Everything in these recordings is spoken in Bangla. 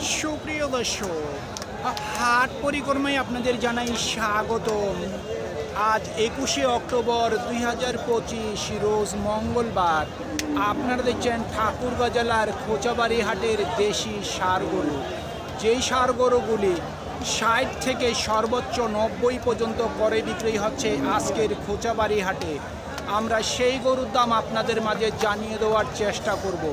সুপ্রিয় দর্শক, হাট পরিক্রমায় আপনাদের জানাই স্বাগতম। আজ একুশে অক্টোবর দুই হাজার পঁচিশ, রোজ মঙ্গলবার। আপনারা দেখছেন ঠাকুরগাঁ জেলার খোঁচাবাড়ি হাটের দেশি সার গরু যেই সার গরুগুলি ষাট থেকে সর্বোচ্চ নব্বই পর্যন্ত করে বিক্রি হচ্ছে আজকের খোঁচাবাড়ি হাটে। আমরা সেই গরুর দাম আপনাদের মাঝে জানিয়ে দেওয়ার চেষ্টা করব।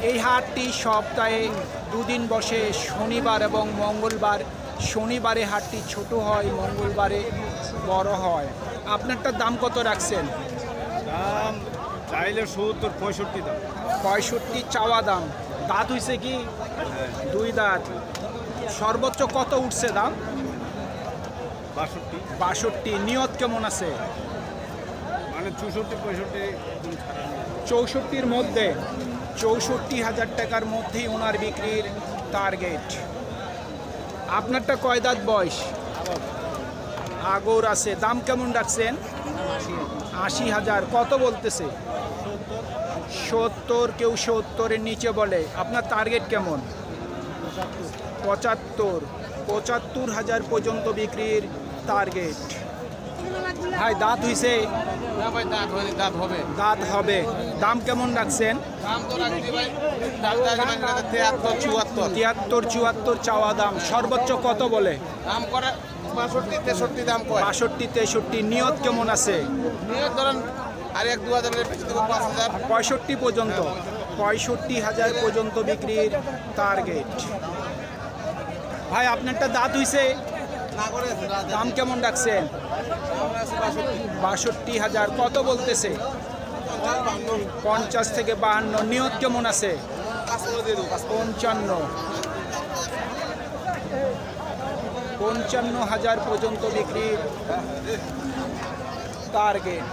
এই হাটটি সপ্তাহে দুদিন বসে শনিবার এবং মঙ্গলবার। শনিবারে হাটটি ছোট হয় মঙ্গলবারে বড় হয়। আপনারটার দাম কত রাখছেন? দাম চাইলে সত্তর পঁয়ষট্টি দাম। পঁয়ষট্টি চাওয়া দাম। দাঁত হইছে কি? দুই দাঁত। সর্বোচ্চ কত উঠছে দাম? বাষট্টি। বাষট্টি। নিয়ত কেমন আছে? মানে চৌষট্টি পঁয়ষট্টি। চৌষট্টির মধ্যে। চৌষট্টি হাজার টাকার মধ্যেই ওনার বিক্রির টার্গেট আপনারটা কয় দাঁত বয়স? আগর আছে। দাম কেমন রাখছেন? আশি হাজার। কত বলতেছে? সত্তর। কেউ সত্তরের নিচে বলে। আপনার টার্গেট কেমন? পঁচাত্তর। পঁচাত্তর হাজার পর্যন্ত বিক্রির টার্গেট ভাই দাঁত হইছে। না ভাই দাঁত হয়নি দাঁত হবে। দাঁত হবে। দাম কেমন রাখছেন? দাম তো রাখছি ভাই। তিয়াত্তর চুয়াত্তর। তিয়াত্তর চুয়াত্তর চাওয়া দাম। সর্বোচ্চ কত বলে? দাম করে বাষট্টি তেষট্টি দাম কয়। বাষট্টি তেষট্টি। নিয়ত কেমন আছে? নিয়ে ধরেন আর এক দু হাজারের পাঁচ হাজার। পঁয়ষট্টি পর্যন্ত। পঁয়ষট্টি হাজার পর্যন্ত বিক্রির টার্গেট ভাই আপনারটা দাঁত হইছে? দাম কেমন রাখছেন? বাষট্টি হাজার। কত বলতেছে? পঞ্চাশ থেকে বাহান্ন। নিয়ত কেমন আছে? পঞ্চান্ন। পঞ্চান্ন হাজার পর্যন্ত বিক্রির টার্গেট।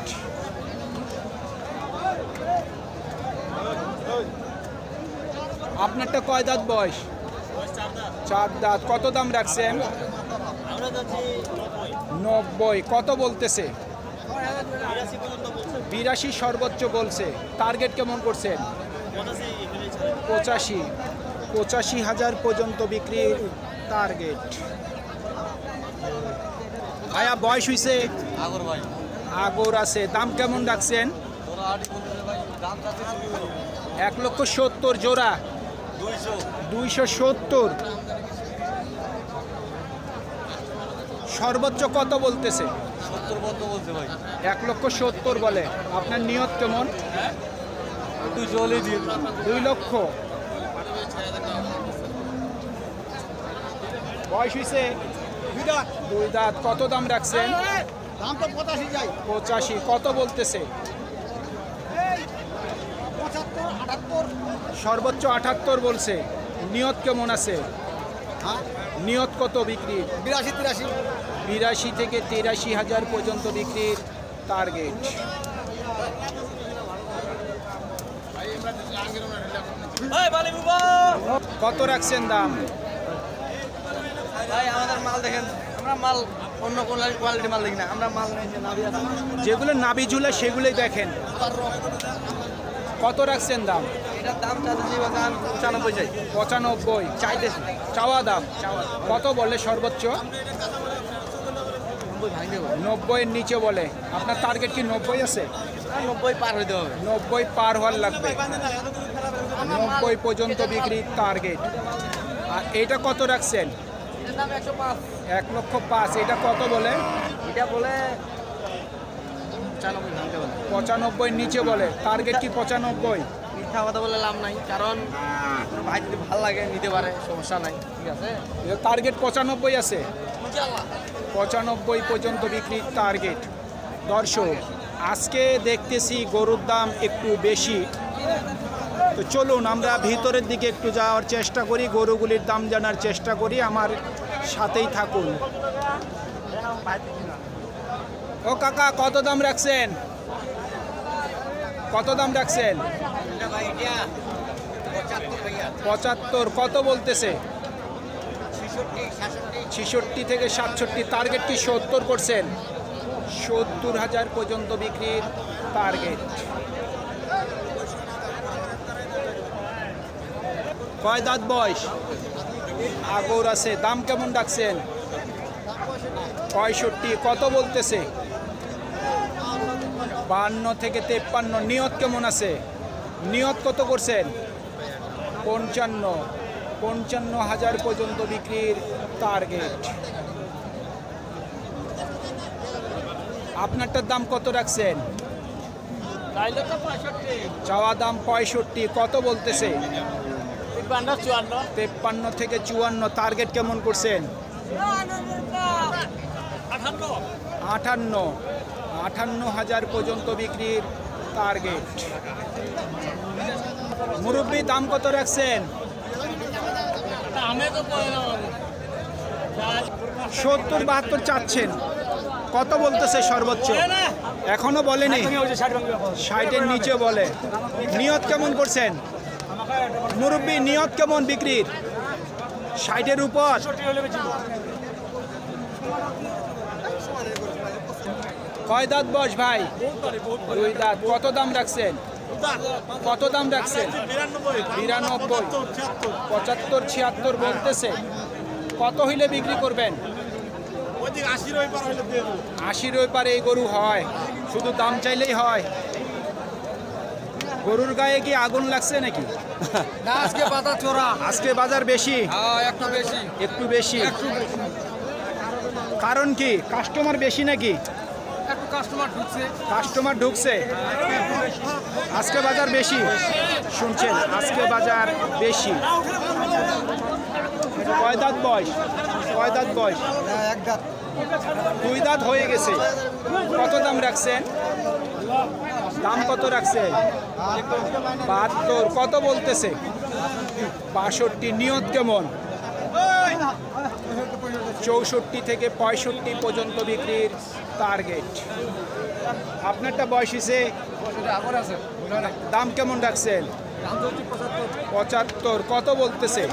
আপনারটা কয় দাঁত বয়স? চার দাঁত। কত দাম রাখছেন? নব্বই কত বলতেছে? বিরাশি সর্বোচ্চ বলছে। টার্গেট কেমন করছেন? পঁচাশি পঁচাশি। হাজার পর্যন্ত বিক্রির টার্গেট। ভাইয়া বয়স হইছে? আগর আছে। দাম কেমন চাচ্ছে এক লক্ষ সত্তর জোড়া। দুইশো সত্তর। সর্বোচ্চ কত বলতেছে? সত্তর কত বলছে ভাই? এক লক্ষ সত্তর বলে। আপনার নিয়ত কেমন? দুই লক্ষ। বয়স হয়েছে দুই দাঁত। কত দাম রাখছেন? পঁচাশি কত বলতেছে? সর্বোচ্চ আটাত্তর বলছে। নিয়ত কেমন আছে? হ্যাঁ? নিয়ত কত বিক্রি? বিরাশি তিরাশি। বিরাশি থেকে তিরাশি হাজার পর্যন্ত বিক্রির টার্গেট কত রাখছেন দাম? ভাই আমাদের মাল দেখেন আমরা মাল অন্য কোন কোয়ালিটি মাল দেখি না আমরা মাল যেগুলো নাবি ঝুলে সেগুলোই দেখেন। কত রাখছেন দাম? এটার দাম চাচ্ছে বাগান পঁচানব্বই চাই। পঁচানব্বই। চাইতেছি। চাওয়া দাম। কত বলে সর্বোচ্চ? নব্বইয়ের নিচে বলে। আপনার টার্গেট কি নব্বই আছে? নব্বই পার হইতে হবে। নব্বই পার হওয়ার লাগবে। নব্বই পর্যন্ত বিক্রির টার্গেট আর এটা কত রাখছেন? এক লক্ষ পাঁচ। এটা কত বলে? এটা বলে পঁচানব্বই নিচে বলে। টার্গেট কি পঁচানব্বই? মিথ্যা কথা বলে লাভ নাই কারণ ভাই যদি ভালো লাগে নিতে পারে সমস্যা নাই ঠিক আছে? টার্গেট পঁচানব্বই আছে। পঁচানব্বই পর্যন্ত বিক্রির টার্গেট দর্শক আজকে দেখতেছি গরুর দাম একটু বেশি। তো চলুন আমরা ভিতরের দিকে একটু যাওয়ার চেষ্টা করি গরুগুলির দাম জানার চেষ্টা করি আমার সাথেই থাকুন। ও কাকা কত দাম রাখছেন? কত দাম রাখছেন? পঁচাত্তর কত বলতেছে? ছেষট্টি থেকে সাতষট্টি টার্গেটটি সত্তর করছেন সত্তর হাজার পর্যন্ত বিক্রির টার্গেট কয় দাঁত বয়স? আগর আছে দাম কেমন ডাকছেন? পঁয়ষট্টি কত বলতেছে? বান্ন থেকে তেপ্পান্ন নিয়ত কেমন আছে? নিয়ত কত করছেন? পঞ্চান্ন। পঞ্চান্ন হাজার পর্যন্ত বিক্রির টার্গেট আপনারটার দাম কত রাখছেন? চাওয়া দাম পঁয়ষট্টি। কত বলতেছে? তেপ্পান্ন থেকে চুয়ান্ন। টার্গেট কেমন করছেন? আটান্ন আটান্ন হাজার পর্যন্ত বিক্রির টার্গেট। মুরব্বী, দাম কত রাখছেন? সত্তর, বাহাত্তর চাচ্ছেন। কত বলতেছে সর্বোচ্চ? এখনও বলেনি। ষাটের নিচে বলে। নিয়ত কেমন করছেন? মুরব্বী, নিয়ত কেমন বিক্রির? ষাটের উপর? কয় দাঁত বস ভাই? দুই দাঁত। কত দাম রাখছেন? কত দাম রাখছেন? বিরানব্বই। পঁচাত্তর ছিয়াত্তর বলতেছে। কত হইলে বিক্রি করবেন? আশির ওই পারে এই গরু হয়। শুধু দাম চাইলেই হয়। গরুর গায়ে কি আগুন লাগছে নাকি? না আজকে পাতা চোরা। আজকে বাজার বেশি? হ্যাঁ একটু বেশি? একটু বেশি। কারণ কি? কাস্টমার বেশি নাকি? কাস্টমার ঢুকছে। কাস্টমার ঢুকছে। আজকে বাজার বেশি। শুনছেন, আজকে বাজার বেশি। কয় দাঁত বয়স? কয় দাঁত বয়স? এক দাঁত দুই দাঁত হয়ে গেছে। কত দাম রাখছেন? দাম কত রাখছেন? বাহাত্তর। কত বলতেছে? বাষট্টি। নিয়ত কেমন? চৌষট্টি থেকে পঁয়ষট্টি পর্যন্ত বিক্রির টার্গেট আপনারটা বয়স হিসে দাম কেমন রাখছেন? পঁচাত্তর। পঁচাত্তর কত বলতেছে?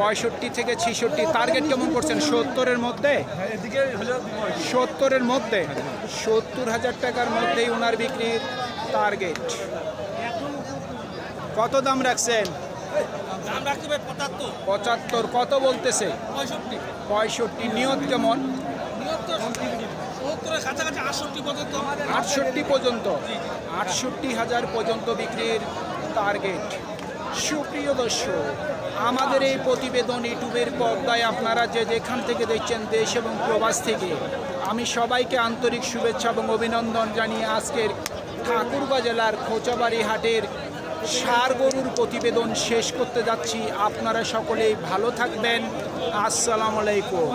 পঁয়ষট্টি থেকে ছিষট্টি টার্গেট কেমন করছেন? সত্তরের মধ্যে? সত্তরের মধ্যে? সত্তর হাজার টাকার মধ্যেই ওনার বিক্রির টার্গেট কত দাম রাখছেন? দাম রাখতে ভাই পঁচাত্তর। পঁচাত্তর কত বলতেছে? পঁয়ষট্টি। পঁয়ষট্টি নিয়ত কেমন? নিয়ত্তর সত্তরের কাছাকাছি আটষট্টি পর্যন্ত। আটষট্টি পর্যন্ত। আটষট্টি হাজার পর্যন্ত বিক্রির টার্গেট সুপ্রিয় দর্শক আমাদের এই প্রতিবেদন ইউটিউবের পর্দায় আপনারা যে যেখান থেকে দেখছেন দেশ এবং প্রবাস থেকে আমি সবাইকে আন্তরিক শুভেচ্ছা এবং অভিনন্দন জানিয়ে আজকের ঠাকুরগাঁ জেলার খোঁচাবাড়ি হাটের সার গরুর প্রতিবেদন শেষ করতে যাচ্ছি। আপনারা সকলেই ভালো থাকবেন। আসসালামু আলাইকুম।